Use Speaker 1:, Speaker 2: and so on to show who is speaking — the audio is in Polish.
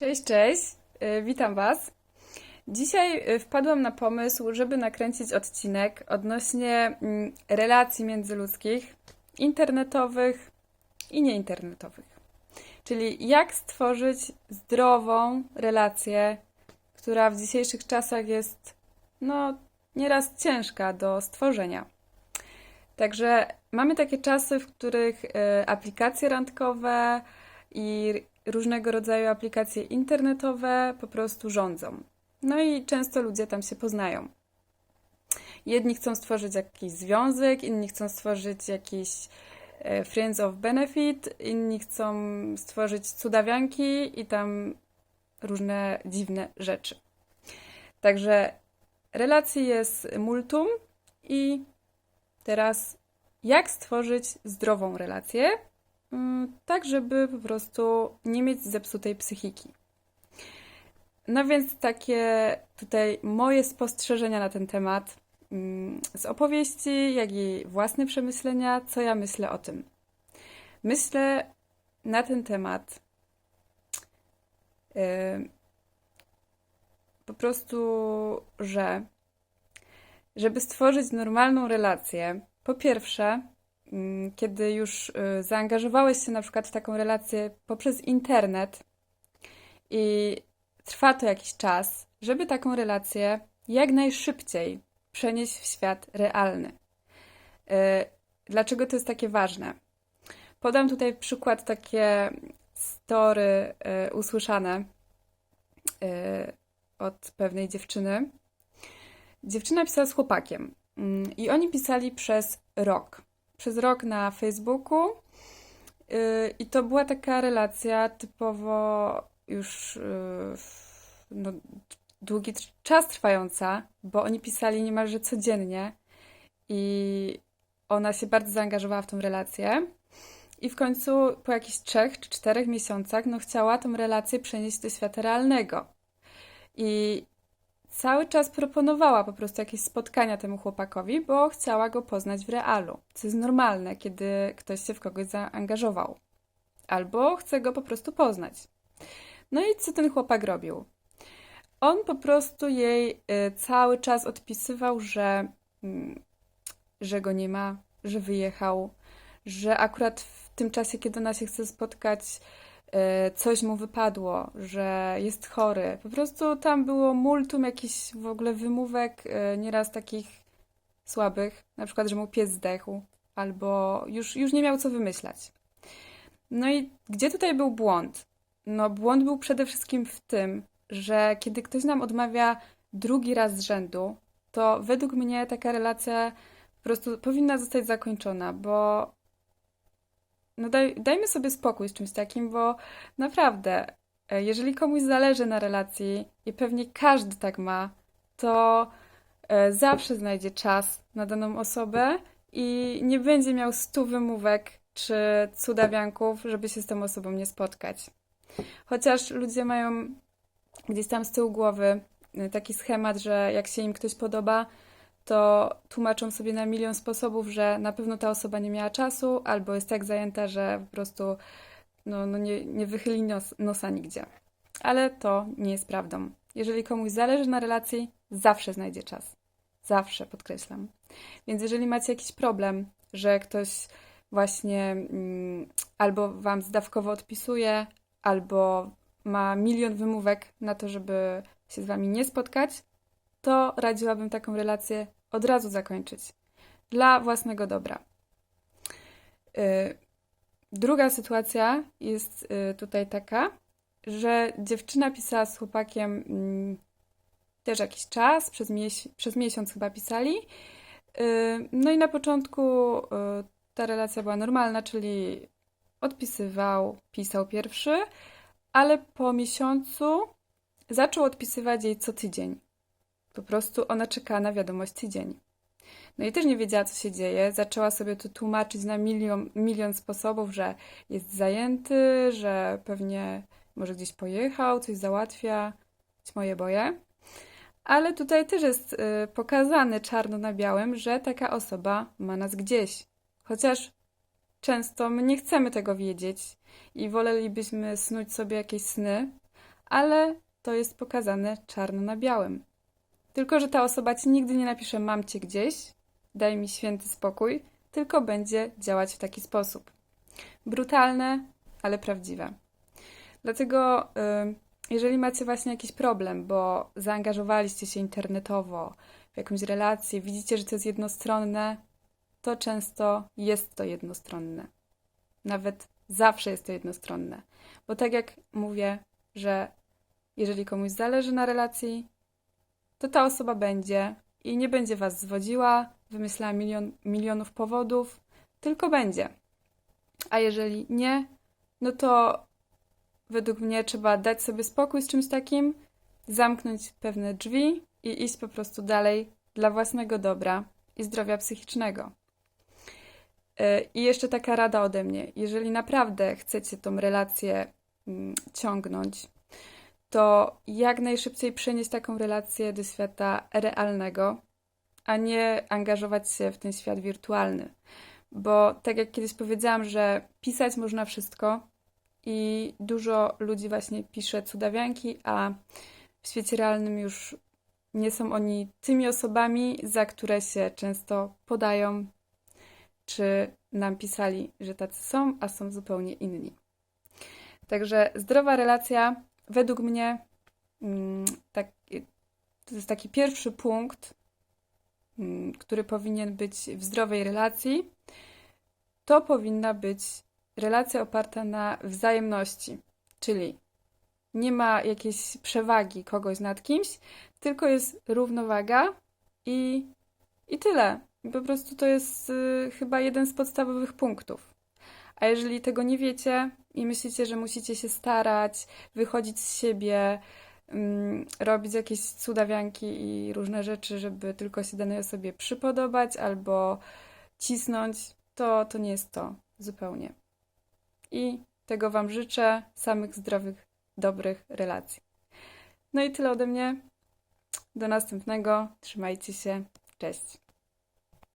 Speaker 1: Cześć, cześć, y, witam Was. Dzisiaj y, wpadłam na pomysł, żeby nakręcić odcinek odnośnie mm, relacji międzyludzkich, internetowych i nieinternetowych. Czyli jak stworzyć zdrową relację, która w dzisiejszych czasach jest, no, nieraz ciężka do stworzenia. Także mamy takie czasy, w których y, aplikacje randkowe i różnego rodzaju aplikacje internetowe po prostu rządzą. No i często ludzie tam się poznają. Jedni chcą stworzyć jakiś związek, inni chcą stworzyć jakiś e, Friends of Benefit, inni chcą stworzyć cudawianki i tam różne dziwne rzeczy. Także relacji jest multum i teraz jak stworzyć zdrową relację, tak żeby po prostu nie mieć zepsutej psychiki. No więc takie tutaj moje spostrzeżenia na ten temat mm, z opowieści, jak i własne przemyślenia, co ja myślę o tym. Myślę na ten temat po prostu, że żeby stworzyć normalną relację, po pierwsze, mm, kiedy już y, zaangażowałeś się na przykład w taką relację poprzez internet i trwa to jakiś czas, żeby taką relację jak najszybciej przenieść w świat realny. Y, Dlaczego to jest takie ważne? Podam tutaj przykład takie story y, usłyszane od pewnej dziewczyny. Dziewczyna pisała z chłopakiem mm, i oni pisali przez rok. Przez rok na Facebooku. Y, I to była taka relacja typowo już y, no, długi czas trwająca, bo oni pisali niemalże codziennie i ona się bardzo zaangażowała w tą relację. I w końcu po jakichś trzech czy czterech miesiącach no, chciała tą relację przenieść do świata realnego. I cały czas proponowała po prostu jakieś spotkania temu chłopakowi, bo chciała go poznać w realu, co jest normalne, kiedy ktoś się w kogoś zaangażował. Albo chce go po prostu poznać. No i co ten chłopak robił? On po prostu jej y, cały czas odpisywał, że, mm, że go nie ma, że wyjechał, że akurat w tym czasie, kiedy ona się chce spotkać, coś mu wypadło, że jest chory. Po prostu tam było multum jakichś w ogóle wymówek, y, nieraz takich słabych, na przykład, że mu pies zdechł, albo już, już nie miał co wymyślać. No i gdzie tutaj był błąd? No, błąd był przede wszystkim w tym, że kiedy ktoś nam odmawia drugi raz z rzędu, to według mnie taka relacja po prostu powinna zostać zakończona, bo no daj, dajmy sobie spokój z czymś takim, bo naprawdę, e, jeżeli komuś zależy na relacji i pewnie każdy tak ma, to e, zawsze znajdzie czas na daną osobę i nie będzie miał stu wymówek czy cudawianków, żeby się z tą osobą nie spotkać. Chociaż ludzie mają gdzieś tam z tyłu głowy y, taki schemat, że jak się im ktoś podoba, to tłumaczą sobie na milion sposobów, że na pewno ta osoba nie miała czasu, albo jest tak zajęta, że po prostu no, no nie, nie wychyli nos, nosa nigdzie. Ale to nie jest prawdą. Jeżeli komuś zależy na relacji, zawsze znajdzie czas. Zawsze, podkreślam. Więc jeżeli macie jakiś problem, że ktoś właśnie mm, albo wam zdawkowo odpisuje, albo ma milion wymówek na to, żeby się z wami nie spotkać, to radziłabym taką relację od razu zakończyć. Dla własnego dobra. Y, Druga sytuacja jest y, tutaj taka, że dziewczyna pisała z chłopakiem mm, też jakiś czas, przez, przez miesiąc chyba pisali. Y, No i na początku ta relacja była normalna, czyli odpisywał, pisał pierwszy, ale po miesiącu zaczął odpisywać jej co tydzień. Po prostu ona czekała na wiadomość tydzień. No i też nie wiedziała, co się dzieje. Zaczęła sobie to tłumaczyć na milion, milion sposobów, że jest zajęty, że pewnie może gdzieś pojechał, coś załatwia. Być moje boje. Ale tutaj też jest y, pokazane czarno na białym, że taka osoba ma nas gdzieś. Chociaż często my nie chcemy tego wiedzieć i wolelibyśmy snuć sobie jakieś sny, ale to jest pokazane czarno na białym. Tylko, że ta osoba ci nigdy nie napisze mam cię gdzieś, daj mi święty spokój, tylko będzie działać w taki sposób. Brutalne, ale prawdziwe. Dlatego, y, jeżeli macie właśnie jakiś problem, bo zaangażowaliście się internetowo w jakąś relację, widzicie, że to jest jednostronne, to często jest to jednostronne. Nawet zawsze jest to jednostronne. Bo tak jak mówię, że jeżeli komuś zależy na relacji, to ta osoba będzie i nie będzie was zwodziła, wymyślała milion, milionów powodów, tylko będzie. A jeżeli nie, no to według mnie trzeba dać sobie spokój z czymś takim, zamknąć pewne drzwi i iść po prostu dalej dla własnego dobra i zdrowia psychicznego. Yy, I jeszcze taka rada ode mnie. Jeżeli naprawdę chcecie tą relację mm, ciągnąć, to jak najszybciej przenieść taką relację do świata realnego, a nie angażować się w ten świat wirtualny. Bo tak jak kiedyś powiedziałam, że pisać można wszystko i dużo ludzi właśnie pisze cudawianki, a w świecie realnym już nie są oni tymi osobami, za które się często podają, czy nam pisali, że tacy są, a są zupełnie inni. Także zdrowa relacja, według mnie, mm, tak, to jest taki pierwszy punkt, mm, który powinien być w zdrowej relacji. To powinna być relacja oparta na wzajemności, czyli nie ma jakiejś przewagi kogoś nad kimś, tylko jest równowaga i, i tyle. Po prostu to jest y, chyba jeden z podstawowych punktów. A jeżeli tego nie wiecie i myślicie, że musicie się starać, wychodzić z siebie, ym, robić jakieś cudawianki i różne rzeczy, żeby tylko się danej osobie przypodobać albo cisnąć, to, to nie jest to zupełnie. I tego Wam życzę, samych zdrowych, dobrych relacji. No i tyle ode mnie. Do następnego. Trzymajcie się. Cześć.